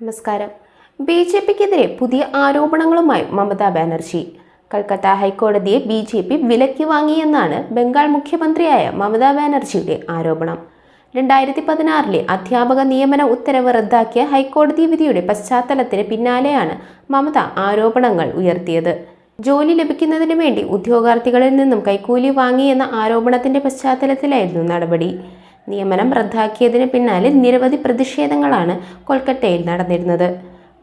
നമസ്കാരം. B J പിക്കെതിരെ പുതിയ ആരോപണങ്ങളുമായി മമതാ ബാനർജി. കൽക്കത്ത ഹൈക്കോടതിയെ ബി ജെ പി വിലക്കി വാങ്ങിയെന്നാണ് ബംഗാൾ മുഖ്യമന്ത്രിയായ മമതാ ബാനർജിയുടെ ആരോപണം. രണ്ടായിരത്തി പതിനാറിലെ അധ്യാപക നിയമന ഉത്തരവ് റദ്ദാക്കിയ ഹൈക്കോടതി വിധിയുടെ പശ്ചാത്തലത്തിന് പിന്നാലെയാണ് മമത ആരോപണങ്ങൾ ഉയർത്തിയത്. ജോലി ലഭിക്കുന്നതിന് വേണ്ടി ഉദ്യോഗാർത്ഥികളിൽ നിന്നും കൈക്കൂലി വാങ്ങിയെന്ന ആരോപണത്തിന്റെ പശ്ചാത്തലത്തിലായിരുന്നു നടപടി. നിയമനം റദ്ദാക്കിയതിന് പിന്നാലെ നിരവധി പ്രതിഷേധങ്ങളാണ് കൊൽക്കത്തയിൽ നടന്നിരുന്നത്.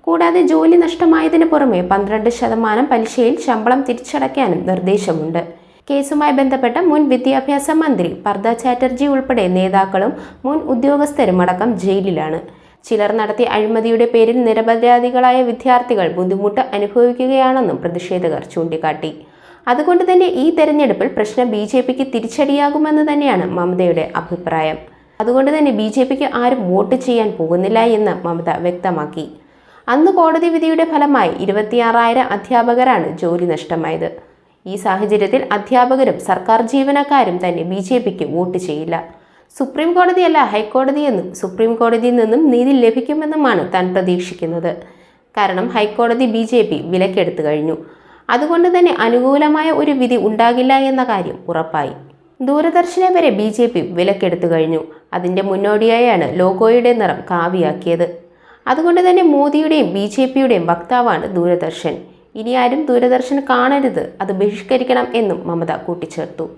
കൂടാതെ ജോലി നഷ്ടമായതിന് പുറമെ പന്ത്രണ്ട് ശതമാനം പലിശയിൽ ശമ്പളം തിരിച്ചടയ്ക്കാനും നിർദ്ദേശമുണ്ട്. കേസുമായി ബന്ധപ്പെട്ട മുൻ വിദ്യാഭ്യാസ മന്ത്രി പർദ ചാറ്റർജി ഉൾപ്പെടെ നേതാക്കളും മുൻ ഉദ്യോഗസ്ഥരും അടക്കം ജയിലിലാണ്. ചിലർ നടത്തിയ അഴിമതിയുടെ പേരിൽ നിരപരാധികളായ വിദ്യാർത്ഥികൾ ബുദ്ധിമുട്ട് അനുഭവിക്കുകയാണെന്നും പ്രതിഷേധകർ ചൂണ്ടിക്കാട്ടി. അതുകൊണ്ട് തന്നെ ഈ തെരഞ്ഞെടുപ്പിൽ പ്രശ്നം ബി ജെ പിക്ക് തിരിച്ചടിയാകുമെന്ന് തന്നെയാണ് മമതയുടെ അഭിപ്രായം. അതുകൊണ്ട് തന്നെ ബി ജെ പിക്ക് ആരും വോട്ട് ചെയ്യാൻ പോകുന്നില്ല എന്ന് മമത വ്യക്തമാക്കി. അന്ന് കോടതി വിധിയുടെ ഫലമായി ഇരുപത്തിയാറായിരം അധ്യാപകരാണ് ജോലി നഷ്ടമായത്. ഈ സാഹചര്യത്തിൽ അധ്യാപകരും സർക്കാർ ജീവനക്കാരും തന്നെ ബി ജെ പിക്ക് വോട്ട് ചെയ്യില്ല. സുപ്രീം കോടതിയല്ല ഹൈക്കോടതിയെന്നും സുപ്രീം കോടതിയിൽ നിന്നും നീതി ലഭിക്കുമെന്നുമാണ് താൻ പ്രതീക്ഷിക്കുന്നത്. കാരണം ഹൈക്കോടതി ബി ജെ പി വിലക്കെടുത്തു കഴിഞ്ഞു. അതുകൊണ്ട് തന്നെ അനുകൂലമായ ഒരു വിധി ഉണ്ടാകില്ല എന്ന കാര്യം ഉറപ്പായി. ദൂരദർശനെ വരെ ബി ജെ പി വിലക്കെടുത്തു കഴിഞ്ഞു. അതിന്റെ മുന്നോടിയായാണ് ലോഗോയുടെ നിറം കാവിയാക്കിയത്. അതുകൊണ്ട് തന്നെ മോദിയുടെയും ബി ജെ പിയുടെയും വക്താവാണ് ദൂരദർശൻ. ഇനി ആരും ദൂരദർശൻ കാണരുത് അത് ബഹിഷ്കരിക്കണം എന്നും മമത കൂട്ടിച്ചേർത്തു.